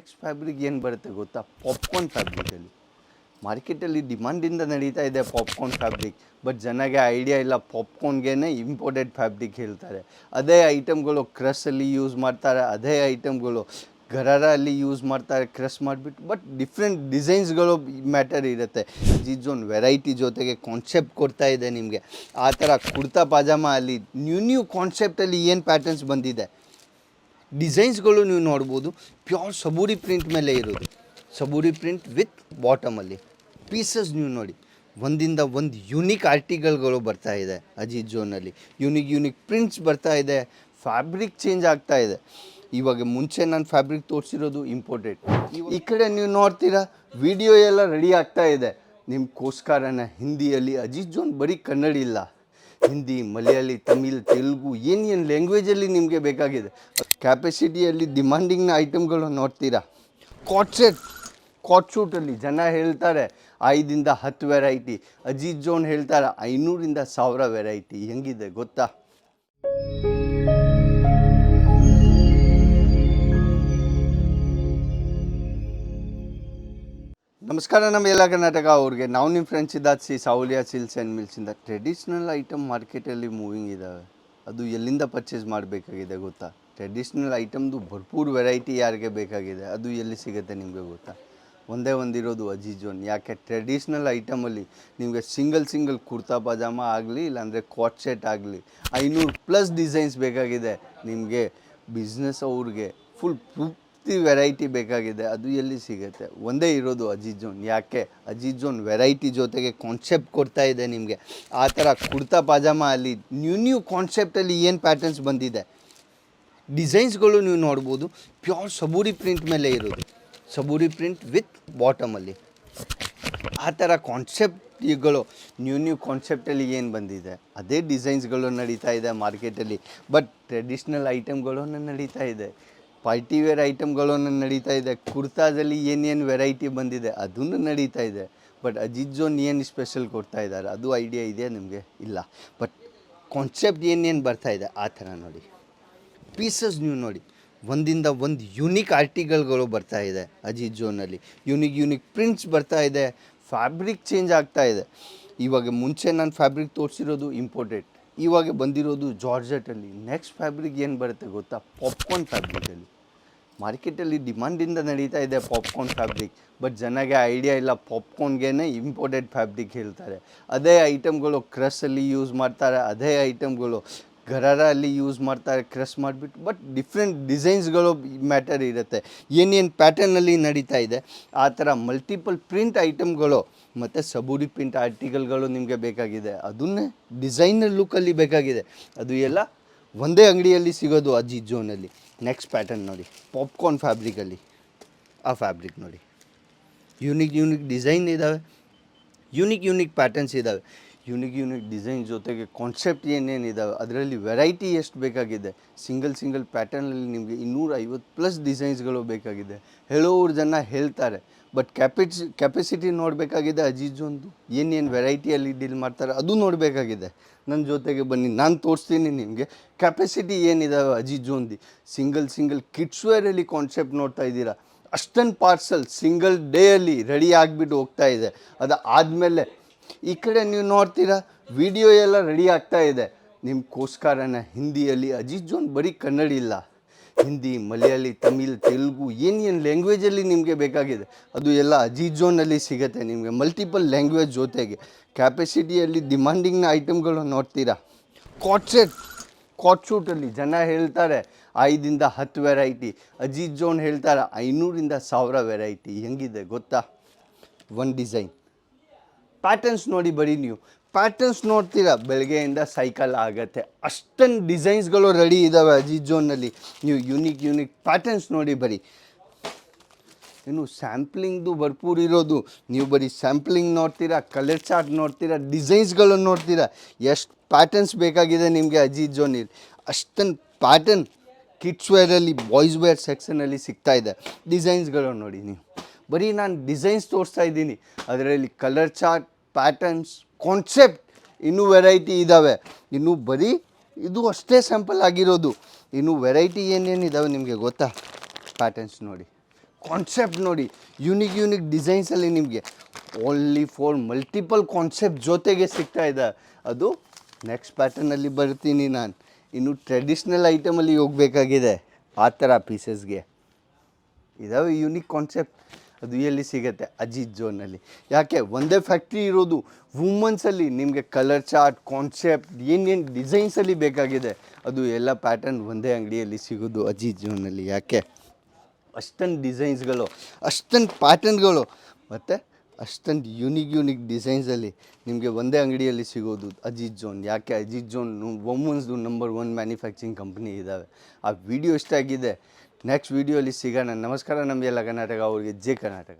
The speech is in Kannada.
ನೆಕ್ಸ್ಟ್ ಫ್ಯಾಬ್ರಿಕ್ ಏನು ಬರುತ್ತೆ ಗೊತ್ತಾ? ಪಾಪ್ಕಾರ್ನ್ ಫ್ಯಾಬ್ರಿಕಲ್ಲಿ ಮಾರ್ಕೆಟಲ್ಲಿ ಡಿಮಾಂಡಿಂದ ನಡೀತಾ ಇದೆ ಪಾಪ್ಕಾರ್ನ್ ಫ್ಯಾಬ್ರಿಕ್ ಬಟ್ ಜನಗೆ ಐಡಿಯಾ ಇಲ್ಲ ಪಾಪ್ಕಾರ್ನ್ಗೆ ಇಂಪೋರ್ಟೆಡ್ ಫ್ಯಾಬ್ರಿಕ್ ಹೇಳ್ತಾರೆ. ಅದೇ ಐಟಮ್ಗಳು ಕ್ರಸ್ಸಲ್ಲಿ ಯೂಸ್ ಮಾಡ್ತಾರೆ, ಅದೇ ಐಟಮ್ಗಳು ಗರಾರ ಅಲ್ಲಿ ಯೂಸ್ ಮಾಡ್ತಾರೆ ಕ್ರಸ್ ಮಾಡಿಬಿಟ್ಟು. ಬಟ್ ಡಿಫ್ರೆಂಟ್ ಡಿಸೈನ್ಸ್ಗಳು ಮ್ಯಾಟರ್ ಇರುತ್ತೆ. ಒಂದು ವೆರೈಟಿ ಜೊತೆಗೆ ಕಾನ್ಸೆಪ್ಟ್ ಕೊಡ್ತಾ ಇದೆ ನಿಮಗೆ. ಆ ಥರ ಕುರ್ತಾ ಪಾಜಾಮ ಅಲ್ಲಿ ನ್ಯೂ ನ್ಯೂ ಕಾನ್ಸೆಪ್ಟಲ್ಲಿ ಏನು ಪ್ಯಾಟರ್ನ್ಸ್ ಬಂದಿದೆ? ಡಿಸೈನ್ಸ್ಗಳು ನೀವು ನೋಡ್ಬೋದು. ಪ್ಯೂರ್ ಸಬೂರಿ ಪ್ರಿಂಟ್ ಮೇಲೆ ಇರೋದು. ಸಬೂರಿ ಪ್ರಿಂಟ್ ವಿತ್ ಬಾಟಮಲ್ಲಿ ಪೀಸಸ್ ನೀವು ನೋಡಿ. ಒಂದಿಂದ ಒಂದು ಯುನಿಕ್ ಆರ್ಟಿಕಲ್ಗಳು ಬರ್ತಾ ಇದೆ ಅಜಿತ್ ಜೋನಲ್ಲಿ ಯುನಿಕ್ ಯುನಿಕ್ ಪ್ರಿಂಟ್ಸ್ ಬರ್ತಾ ಇದೆ. ಫ್ಯಾಬ್ರಿಕ್ ಚೇಂಜ್ ಆಗ್ತಾ ಇದೆ. ಇವಾಗ ಮುಂಚೆ ನಾನು ಫ್ಯಾಬ್ರಿಕ್ ತೋರಿಸಿರೋದು ಇಂಪೋರ್ಟೆಡ್ ಈ ಕಡೆ ನೀವು ನೋಡ್ತೀರಾ ವಿಡಿಯೋ ಎಲ್ಲ ರೆಡಿ ಆಗ್ತಾ ಇದೆ. ನಿಮ್ಗೋಸ್ಕರನ ಹಿಂದಿಯಲ್ಲಿ ಅಜಿತ್ ಜೋನ್ ಬರೀ ಕನ್ನಡ ಇಲ್ಲ. ಹಿಂದಿ, ಮಲಯಾಳಿ, ತಮಿಳ್, ತೆಲುಗು ಏನೇನು ಲ್ಯಾಂಗ್ವೇಜಲ್ಲಿ ನಿಮಗೆ ಬೇಕಾಗಿದೆ? ಕ್ಯಾಪಸಿಟಿಯಲ್ಲಿ ಡಿಮಾಂಡಿಂಗ್ನ ಐಟಮ್ಗಳು ನೋಡ್ತೀರಾ? ಕಾಟ್ ಸೆಟ್ ಕಾಟ್ ಜನ ಹೇಳ್ತಾರೆ, ಐದಿಂದ ಹತ್ತು ವೆರೈಟಿ ಅಜಿತ್ ಜೋನ್ ಹೇಳ್ತಾರೆ, ಐನೂರಿಂದ ಸಾವಿರ ವೆರೈಟಿ ಹೆಂಗಿದೆ, ಗೊತ್ತಾ? ನಮಸ್ಕಾರ, ನಮ್ಮ ಎಲ್ಲ ಕರ್ನಾಟಕ ಅವ್ರಿಗೆ. ನಾವು ನಿಮ್ಮ ಫ್ರೆಂಡ್ಸ್ ಇದ್ದ ಸಿ ಸೌಲಿಯಾ ಸಿಲ್ಸ್ ಆ್ಯಂಡ್ ಮಿಲ್ಸಿಂದ ಟ್ರೆಡಿಷ್ನಲ್ ಐಟಮ್ ಮಾರ್ಕೆಟಲ್ಲಿ ಮೂವಿಂಗ್ ಇದ್ದಾವೆ ಅದು ಎಲ್ಲಿಂದ ಪರ್ಚೇಸ್ ಮಾಡಬೇಕಾಗಿದೆ ಗೊತ್ತಾ? ಟ್ರೆಡಿಷ್ನಲ್ ಐಟಮ್ದು ಭರ್ಪೂರ್ ವೆರೈಟಿ ಯಾರಿಗೆ ಬೇಕಾಗಿದೆ? ಅದು ಎಲ್ಲಿ ಸಿಗುತ್ತೆ ನಿಮಗೆ ಗೊತ್ತಾ? ಒಂದೇ ಒಂದಿರೋದು ಅಜಿಜೋನ್ ಯಾಕೆ? ಟ್ರೆಡಿಷ್ನಲ್ ಐಟಮಲ್ಲಿ ನಿಮಗೆ ಸಿಂಗಲ್ ಸಿಂಗಲ್ ಕುರ್ತಾ ಪಜಾಮ ಆಗಲಿ, ಇಲ್ಲಾಂದರೆ ಕಾಟ್ ಸೆಟ್ ಆಗಲಿ, ಐನೂರು ಪ್ಲಸ್ ಡಿಸೈನ್ಸ್ ಬೇಕಾಗಿದೆ ನಿಮಗೆ. ಬಿಸ್ನೆಸ್ ಅವ್ರಿಗೆ ಫುಲ್ ಪೂರ್ತಿ ವೆರೈಟಿ ಬೇಕಾಗಿದೆ, ಅದು ಎಲ್ಲಿ ಸಿಗುತ್ತೆ? ಒಂದೇ ಇರೋದು ಅಜಿತ್ ಜೋನ್. ಯಾಕೆ? ಅಜಿತ್ ಜೋನ್ ವೆರೈಟಿ ಜೊತೆಗೆ ಕಾನ್ಸೆಪ್ಟ್ ಕೊಡ್ತಾ ಇದೆ ನಿಮಗೆ. ಆ ಥರ ಕುರ್ತಾ ಪಾಜಾಮ ಅಲ್ಲಿ ನ್ಯೂ ನ್ಯೂ ಕಾನ್ಸೆಪ್ಟಲ್ಲಿ ಏನು ಪ್ಯಾಟರ್ನ್ಸ್ ಬಂದಿದೆ? ಡಿಸೈನ್ಸ್ಗಳು ನೀವು ನೋಡ್ಬೋದು ಪ್ಯೂರ್ ಸಬೂರಿ ಪ್ರಿಂಟ್ ಮೇಲೆ ಇರೋದು. ಸಬೂರಿ ಪ್ರಿಂಟ್ ವಿತ್ ಬಾಟಮಲ್ಲಿ ಆ ಥರ ಕಾನ್ಸೆಪ್ಟ್ಗಳು ನ್ಯೂ ನ್ಯೂ ಕಾನ್ಸೆಪ್ಟಲ್ಲಿ ಏನು ಬಂದಿದೆ? ಅದೇ ಡಿಸೈನ್ಸ್ಗಳು ನಡೀತಾ ಇದೆ ಮಾರ್ಕೆಟಲ್ಲಿ ಬಟ್ ಟ್ರೆಡಿಷ್ನಲ್ ಐಟಮ್ಗಳು ನಡೀತಾ ಇದೆ. ಪಾರ್ಟಿ ವೇರ್ ಐಟಮ್ಗಳನ್ನು ನಡೀತಾ ಇದೆ. ಕುರ್ತಾದಲ್ಲಿ ಏನೇನು ವೆರೈಟಿ ಬಂದಿದೆ ಅದನ್ನು ನಡೀತಾ ಇದೆ. ಬಟ್ ಅಜಿತ್ ಜೋನ್ ಏನು ಸ್ಪೆಷಲ್ ಕೊಡ್ತಾ ಇದ್ದಾರೆ ಅದು ಐಡಿಯಾ ಇದೆಯಾ ನಿಮಗೆ? ಇಲ್ಲ. ಬಟ್ ಕಾನ್ಸೆಪ್ಟ್ ಏನೇನು ಬರ್ತಾ ಇದೆ ಆ ಥರ ನೋಡಿ. ಪೀಸಸ್ ನೀವು ನೋಡಿ. ಒಂದಿಂದ ಒಂದು ಯುನಿಕ್ ಆರ್ಟಿಕಲ್ಗಳು ಬರ್ತಾ ಇದೆ ಅಜಿತ್ ಜೋನಲ್ಲಿ ಯುನಿಕ್ ಯುನಿಕ್ ಪ್ರಿಂಟ್ಸ್ ಬರ್ತಾ ಇದೆ. ಫ್ಯಾಬ್ರಿಕ್ ಚೇಂಜ್ ಆಗ್ತಾ ಇದೆ. ಇವಾಗ ಮುಂಚೆ ನಾನು ಫ್ಯಾಬ್ರಿಕ್ ತೋರಿಸಿರೋದು ಇಂಪೋರ್ಟೆಡ್ ಇವಾಗ ಬಂದಿರೋದು ಜಾರ್ಜೆಟಲ್ಲಿ ನೆಕ್ಸ್ಟ್ ಫ್ಯಾಬ್ರಿಕ್ ಏನು ಬರುತ್ತೆ ಗೊತ್ತಾ? ಪಾಪ್ಕಾರ್ನ್ ಫ್ಯಾಬ್ರಿಕಲ್ಲಿ ಮಾರ್ಕೆಟಲ್ಲಿ ಡಿಮಾಂಡಿಂದ ನಡೀತಾ ಇದೆ ಪಾಪ್ಕಾರ್ನ್ ಫ್ಯಾಬ್ರಿಕ್. ಬಟ್ ಜನಗೆ ಐಡಿಯಾ ಇಲ್ಲ, ಪಾಪ್ಕಾರ್ನ್ಗೇನೆ ಇಂಪೋರ್ಟೆಡ್ ಫ್ಯಾಬ್ರಿಕ್ ಹೇಳ್ತಾರೆ. ಅದೇ ಐಟಮ್ಗಳು ಕ್ರಸ್ಸಲ್ಲಿ ಯೂಸ್ ಮಾಡ್ತಾರೆ, ಅದೇ ಐಟಮ್ಗಳು ಗರಾರ ಅಲ್ಲಿ ಯೂಸ್ ಮಾಡ್ತಾರೆ ಕ್ರಸ್ ಮಾಡಿಬಿಟ್ಟು, ಬಟ್ ಡಿಫ್ರೆಂಟ್ ಡಿಸೈನ್ಸ್ಗಳು ಮ್ಯಾಟರ್ ಇರುತ್ತೆ. ಏನೇನು ಪ್ಯಾಟರ್ನಲ್ಲಿ ನಡೀತಾ ಇದೆ, ಆ ಥರ ಮಲ್ಟಿಪಲ್ ಪ್ರಿಂಟ್ ಐಟಮ್ಗಳು ಮತ್ತು ಸಬೂರಿ ಪ್ರಿಂಟ್ ಆರ್ಟಿಕಲ್ಗಳು ನಿಮಗೆ ಬೇಕಾಗಿದೆ. ಅದನ್ನೇ ಡಿಸೈನರ್ ಲುಕ್ಕಲ್ಲಿ ಬೇಕಾಗಿದೆ. ಅದು ಎಲ್ಲ ಒಂದೇ ಅಂಗಡಿಯಲ್ಲಿ ಸಿಗೋದು ಅಜ್ಜಿ ಜೋನಲ್ಲಿ. ನೆಕ್ಸ್ಟ್ ಪ್ಯಾಟರ್ನ್ ನೋಡಿ. ಪಾಪ್ಕಾರ್ನ್ ಫ್ಯಾಬ್ರಿಕಲ್ಲಿ ಆ ಫ್ಯಾಬ್ರಿಕ್ ನೋಡಿ. ಯೂನಿಕ್ ಯೂನಿಕ್ ಡಿಸೈನ್ ಇದ್ದಾವೆ ಯೂನಿಕ್ ಯೂನಿಕ್ ಪ್ಯಾಟರ್ನ್ಸ್ ಇದ್ದಾವೆ ಯೂನಿಕ್ ಯೂನಿಕ್ ಡಿಸೈನ್ ಜೊತೆಗೆ ಕಾನ್ಸೆಪ್ಟ್ ಏನೇನಿದ್ದಾವೆ ಅದರಲ್ಲಿ ವೆರೈಟಿ ಎಷ್ಟು ಬೇಕಾಗಿದೆ? ಸಿಂಗಲ್ ಸಿಂಗಲ್ ಪ್ಯಾಟರ್ನಲ್ಲಿ ನಿಮಗೆ ಇನ್ನೂರ ಐವತ್ತು ಪ್ಲಸ್ ಡಿಸೈನ್ಸ್ಗಳು ಬೇಕಾಗಿದೆ. ಹೇಳೋರು ಜನ ಹೇಳ್ತಾರೆ ಬಟ್ ಕ್ಯಾಪಿಸಿ ಕೆಪಾಸಿಟಿ ನೋಡಬೇಕಾಗಿದೆ ಅಜೀಜೊಂದು ಏನೇನು ವೆರೈಟಿಯಲ್ಲಿ ಡೀಲ್ ಮಾಡ್ತಾರೆ ಅದು ನೋಡಬೇಕಾಗಿದೆ. ನನ್ನ ಜೊತೆಗೆ ಬನ್ನಿ, ನಾನು ತೋರಿಸ್ತೀನಿ ನಿಮಗೆ. ಕೆಪಾಸಿಟಿ ಏನಿದಾವೆ ಅಜೀಜೊಂದು ಸಿಂಗಲ್ ಸಿಂಗಲ್ ಕಿಡ್ಸ್ ವೇರಲ್ಲಿ ಕಾನ್ಸೆಪ್ಟ್ ನೋಡ್ತಾ ಇದ್ದೀರಾ? ಅಷ್ಟೊಂದು ಪಾರ್ಸಲ್ ಸಿಂಗಲ್ ಡೇಯಲ್ಲಿ ರೆಡಿ ಆಗಿಬಿಟ್ಟು ಹೋಗ್ತಾ ಇದೆ. ಅದು ಆದಮೇಲೆ ಈ ಕಡೆ ನೀವು ನೋಡ್ತೀರಾ ವಿಡಿಯೋ ಎಲ್ಲ ರೆಡಿ ಆಗ್ತಾ ಇದೆ. ನಿಮ್ಗೋಸ್ಕರನ ಹಿಂದಿಯಲ್ಲಿ ಅಜಿತ್ ಜೋನ್ ಬರೀ ಕನ್ನಡ ಇಲ್ಲ. ಹಿಂದಿ, ಮಲಯಾಳಿ, ತಮಿಳ್, ತೆಲುಗು ಏನೇನು ಲ್ಯಾಂಗ್ವೇಜಲ್ಲಿ ನಿಮಗೆ ಬೇಕಾಗಿದೆ, ಅದು ಎಲ್ಲ ಅಜಿತ್ ಜೋನಲ್ಲಿ ಸಿಗುತ್ತೆ ನಿಮಗೆ ಮಲ್ಟಿಪಲ್ ಲ್ಯಾಂಗ್ವೇಜ್ ಜೊತೆಗೆ. ಕ್ಯಾಪಸಿಟಿಯಲ್ಲಿ ಡಿಮಾಂಡಿಂಗ್ನ ಐಟಮ್ಗಳು ನೋಡ್ತೀರಾ? ಕಾಟ್ ಸೆಟ್ ಕಾಟ್ ಶೂಟಲ್ಲಿ ಜನ ಹೇಳ್ತಾರೆ ಐದಿಂದ ಹತ್ತು ವೆರೈಟಿ ಅಜಿತ್ ಜೋನ್ ಹೇಳ್ತಾರೆ, ಐನೂರಿಂದ ಸಾವಿರ ವೆರೈಟಿ ಹೆಂಗಿದೆ, ಗೊತ್ತಾ? ಒನ್ ಡಿಸೈನ್ ಪ್ಯಾಟರ್ನ್ಸ್ ನೋಡಿ ಬರೀ ನೀವು. ಪ್ಯಾಟರ್ನ್ಸ್ ನೋಡ್ತೀರಾ? ಬೆಳಗ್ಗೆಯಿಂದ ಸೈಕಲ್ ಆಗತ್ತೆ. ಅಷ್ಟೊಂದು ಡಿಸೈನ್ಸ್ಗಳು ರೆಡಿ ಇದ್ದಾವೆ ಅಜಿತ್ ಜೋನಲ್ಲಿ ನೀವು ಯುನಿಕ್ ಯುನಿಕ್ ಪ್ಯಾಟರ್ನ್ಸ್ ನೋಡಿ ಬರೀ. ಇನ್ನು ಸ್ಯಾಂಪ್ಲಿಂಗ್ದು ಭರ್ಪೂರ್ ಇರೋದು. ನೀವು ಬರೀ ಸ್ಯಾಂಪ್ಲಿಂಗ್ ನೋಡ್ತೀರಾ ಕಲರ್ ಚಾರ್ಟ್ ನೋಡ್ತೀರಾ ಡಿಸೈನ್ಸ್ಗಳನ್ನು ನೋಡ್ತೀರಾ? ಎಷ್ಟು ಪ್ಯಾಟರ್ನ್ಸ್ ಬೇಕಾಗಿದೆ ನಿಮಗೆ ಅಜಿತ್ ಜೋನಲ್ಲಿ ಅಷ್ಟೊಂದು ಪ್ಯಾಟರ್ನ್ ಕಿಡ್ಸ್ ವೇರಲ್ಲಿ ಬಾಯ್ಸ್ ವೇರ್ ಸೆಕ್ಷನಲ್ಲಿ ಸಿಗ್ತಾ ಇದೆ. ಡಿಸೈನ್ಸ್ಗಳು ನೋಡಿ ನೀವು. ಬರೀ ನಾನು ಡಿಸೈನ್ಸ್ ತೋರಿಸ್ತಾ ಇದ್ದೀನಿ. ಅದರಲ್ಲಿ ಕಲರ್ ಚಾರ್ಟ್ ಪ್ಯಾಟರ್ನ್ಸ್ ಕಾನ್ಸೆಪ್ಟ್ ಇನ್ನೂ ವೆರೈಟಿ ಇದ್ದಾವೆ ಇನ್ನೂ ಬರೀ ಇದು ಅಷ್ಟೇ ಸ್ಯಾಂಪಲ್ ಆಗಿರೋದು. ಇನ್ನು ವೆರೈಟಿ ಏನೇನು ಇದ್ದಾವೆ ನಿಮಗೆ ಗೊತ್ತಾ? ಪ್ಯಾಟರ್ನ್ಸ್ ನೋಡಿ. ಕಾನ್ಸೆಪ್ಟ್ ನೋಡಿ. ಯುನಿಕ್ ಯುನಿಕ್ ಡಿಸೈನ್ಸಲ್ಲಿ ನಿಮಗೆ ಓನ್ಲಿ ಫೋರ್ ಮಲ್ಟಿಪಲ್ ಕಾನ್ಸೆಪ್ಟ್ ಜೊತೆಗೆ ಸಿಗ್ತಾ ಇದೆ. ಅದು ನೆಕ್ಸ್ಟ್ ಪ್ಯಾಟರ್ನಲ್ಲಿ ಬರ್ತೀನಿ ನಾನು. ಇನ್ನು ಟ್ರೆಡಿಷ್ನಲ್ ಐಟಮಲ್ಲಿ ಹೋಗಬೇಕಾಗಿದೆ. ಆ ಥರ ಪೀಸಸ್ಗೆ ಇದಾವೆ ಯುನಿಕ್ ಕಾನ್ಸೆಪ್ಟ್ ಅದು ಎಲ್ಲಿ ಸಿಗುತ್ತೆ? ಅಜಿತ್ ಜೋನಲ್ಲಿ ಯಾಕೆ? ಒಂದೇ ಫ್ಯಾಕ್ಟ್ರಿ ಇರೋದು ವುಮನ್ಸಲ್ಲಿ ನಿಮಗೆ ಕಲರ್ ಚಾರ್ಟ್ ಕಾನ್ಸೆಪ್ಟ್ ಏನೇನು ಡಿಸೈನ್ಸಲ್ಲಿ ಬೇಕಾಗಿದೆ, ಅದು ಎಲ್ಲ ಪ್ಯಾಟರ್ನ್ ಒಂದೇ ಅಂಗಡಿಯಲ್ಲಿ ಸಿಗೋದು ಅಜಿತ್ ಜೋನಲ್ಲಿ ಯಾಕೆ? ಅಷ್ಟೊಂದು ಡಿಸೈನ್ಸ್ಗಳು ಅಷ್ಟೊಂದು ಪ್ಯಾಟರ್ನ್ಗಳು ಮತ್ತು ಅಷ್ಟೊಂದು ಯುನಿಕ್ ಯುನಿಕ್ ಡಿಸೈನ್ಸಲ್ಲಿ ನಿಮಗೆ ಒಂದೇ ಅಂಗಡಿಯಲ್ಲಿ ಸಿಗೋದು ಅಜಿತ್ ಜೋನ್ ಯಾಕೆ? ಅಜಿತ್ ಜೋನ್ ವುಮನ್ಸ್ದು ನಂಬರ್ ಒನ್ ಮ್ಯಾನುಫ್ಯಾಕ್ಚರಿಂಗ್ ಕಂಪ್ನಿ ಇದ್ದಾವೆ ಆ ವಿಡಿಯೋ ಇಷ್ಟ ಆಗಿದೆ ನೆಕ್ಸ್ಟ್ ವಿಡಿಯೋಲಿ ಸಿಗೋಣ. ನಮಸ್ಕಾರ ನಮಗೆಲ್ಲ ಕರ್ನಾಟಕ ಅವ್ರಿಗೆ ಜೈ ಕರ್ನಾಟಕ.